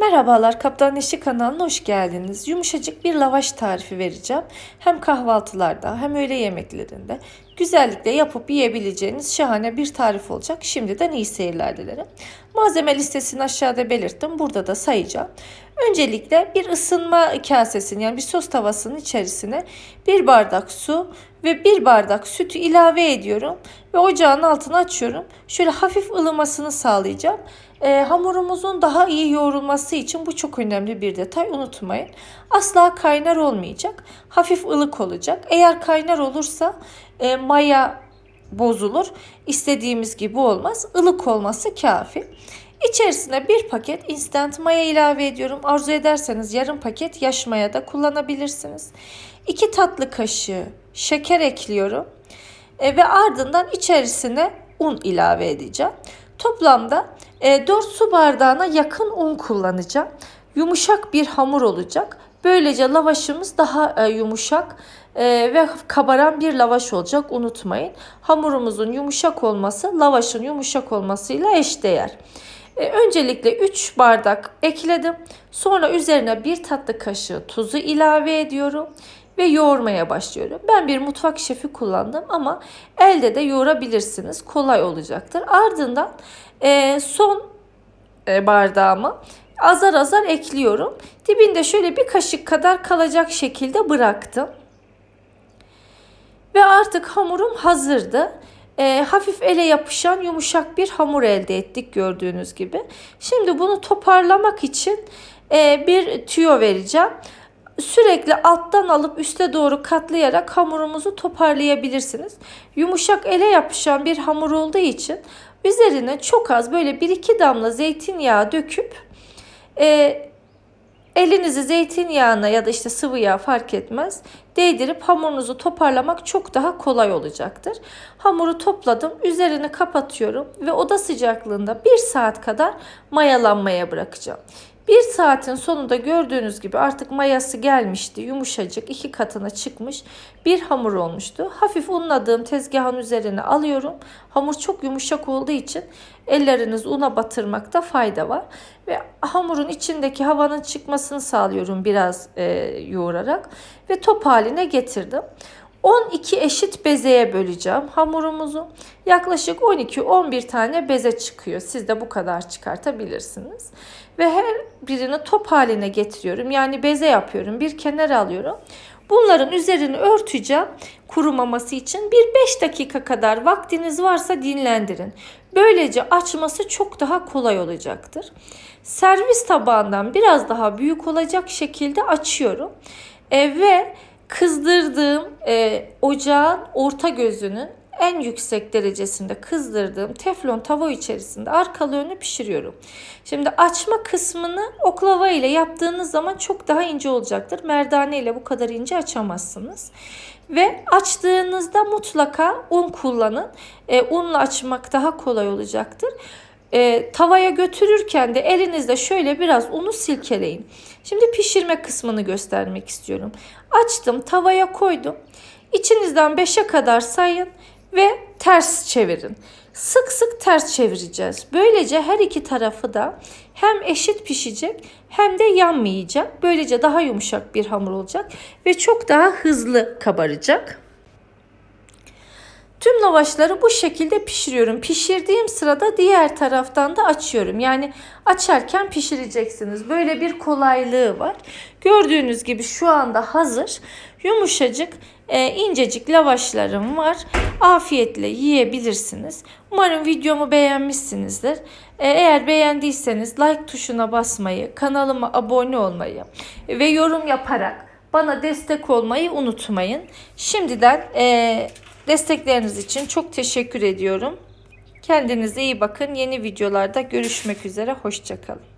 Merhabalar Kaptan Neşi kanalına hoş geldiniz. Yumuşacık bir lavaş tarifi vereceğim. Hem kahvaltılarda hem öğle yemeklerinde güzellikle yapıp yiyebileceğiniz şahane bir tarif olacak. Şimdiden iyi seyirler dilerim. Malzeme listesini aşağıda belirttim. Burada da sayacağım. Öncelikle bir ısınma kasesinin yani bir sos tavasının içerisine bir bardak su ve bir bardak sütü ilave ediyorum ve ocağın altını açıyorum. Şöyle hafif ılımasını sağlayacağım. E, hamurumuzun daha iyi yoğrulması için bu çok önemli bir detay unutmayın. Asla kaynar olmayacak. Hafif ılık olacak. Eğer kaynar olursa e, maya bozulur. İstediğimiz gibi olmaz. Ilık olması kafi. İçerisine bir paket instant maya ilave ediyorum. Arzu ederseniz yarım paket yaş maya da kullanabilirsiniz. 2 tatlı kaşığı şeker ekliyorum. E, ve ardından içerisine un ilave edeceğim. Toplamda e, 4 su bardağına yakın un kullanacağım. Yumuşak bir hamur olacak. Böylece lavaşımız daha e, yumuşak e, ve kabaran bir lavaş olacak. Unutmayın. Hamurumuzun yumuşak olması lavaşın yumuşak olmasıyla eşdeğer. E, öncelikle 3 bardak ekledim. Sonra üzerine 1 tatlı kaşığı tuzu ilave ediyorum ve yoğurmaya başlıyorum. Ben bir mutfak şefi kullandım ama elde de yoğurabilirsiniz. Kolay olacaktır. Ardından e, son e, bardağımı azar azar ekliyorum. Dibinde şöyle bir kaşık kadar kalacak şekilde bıraktım. Ve artık hamurum hazırdı. E, hafif ele yapışan yumuşak bir hamur elde ettik gördüğünüz gibi. Şimdi bunu toparlamak için e, bir tüyo vereceğim. Sürekli alttan alıp üste doğru katlayarak hamurumuzu toparlayabilirsiniz. Yumuşak ele yapışan bir hamur olduğu için üzerine çok az böyle 1-2 damla zeytinyağı döküp e, elinizi zeytinyağına ya da işte sıvı yağ fark etmez değdirip hamurunuzu toparlamak çok daha kolay olacaktır. Hamuru topladım. Üzerini kapatıyorum ve oda sıcaklığında 1 saat kadar mayalanmaya bırakacağım. Bir saatin sonunda gördüğünüz gibi artık mayası gelmişti. Yumuşacık iki katına çıkmış bir hamur olmuştu. Hafif unladığım tezgahın üzerine alıyorum. Hamur çok yumuşak olduğu için elleriniz una batırmakta fayda var. Ve hamurun içindeki havanın çıkmasını sağlıyorum biraz e, yoğurarak. Ve top haline getirdim. 12 eşit bezeye böleceğim hamurumuzu. Yaklaşık 12-11 tane beze çıkıyor. Siz de bu kadar çıkartabilirsiniz. Ve her birini top haline getiriyorum. Yani beze yapıyorum. Bir kenara alıyorum. Bunların üzerini örteceğim kurumaması için. Bir 5 dakika kadar vaktiniz varsa dinlendirin. Böylece açması çok daha kolay olacaktır. Servis tabağından biraz daha büyük olacak şekilde açıyorum. E, ve kızdırdığım e, ocağın orta gözünün en yüksek derecesinde kızdırdığım teflon tava içerisinde arkalı önü pişiriyorum. Şimdi açma kısmını oklava ile yaptığınız zaman çok daha ince olacaktır. Merdane ile bu kadar ince açamazsınız. Ve açtığınızda mutlaka un kullanın. E, unla açmak daha kolay olacaktır. E, tavaya götürürken de elinizde şöyle biraz unu silkeleyin. Şimdi pişirme kısmını göstermek istiyorum. Açtım, tavaya koydum. İçinizden 5'e kadar sayın ve ters çevirin. Sık sık ters çevireceğiz. Böylece her iki tarafı da hem eşit pişecek hem de yanmayacak. Böylece daha yumuşak bir hamur olacak ve çok daha hızlı kabaracak. Tüm lavaşları bu şekilde pişiriyorum. Pişirdiğim sırada diğer taraftan da açıyorum. Yani açarken pişireceksiniz. Böyle bir kolaylığı var. Gördüğünüz gibi şu anda hazır. Yumuşacık, e, incecik lavaşlarım var. Afiyetle yiyebilirsiniz. Umarım videomu beğenmişsinizdir. E, eğer beğendiyseniz like tuşuna basmayı, kanalıma abone olmayı ve yorum yaparak bana destek olmayı unutmayın. Şimdiden e, destekleriniz için çok teşekkür ediyorum. Kendinize iyi bakın. Yeni videolarda görüşmek üzere. Hoşçakalın.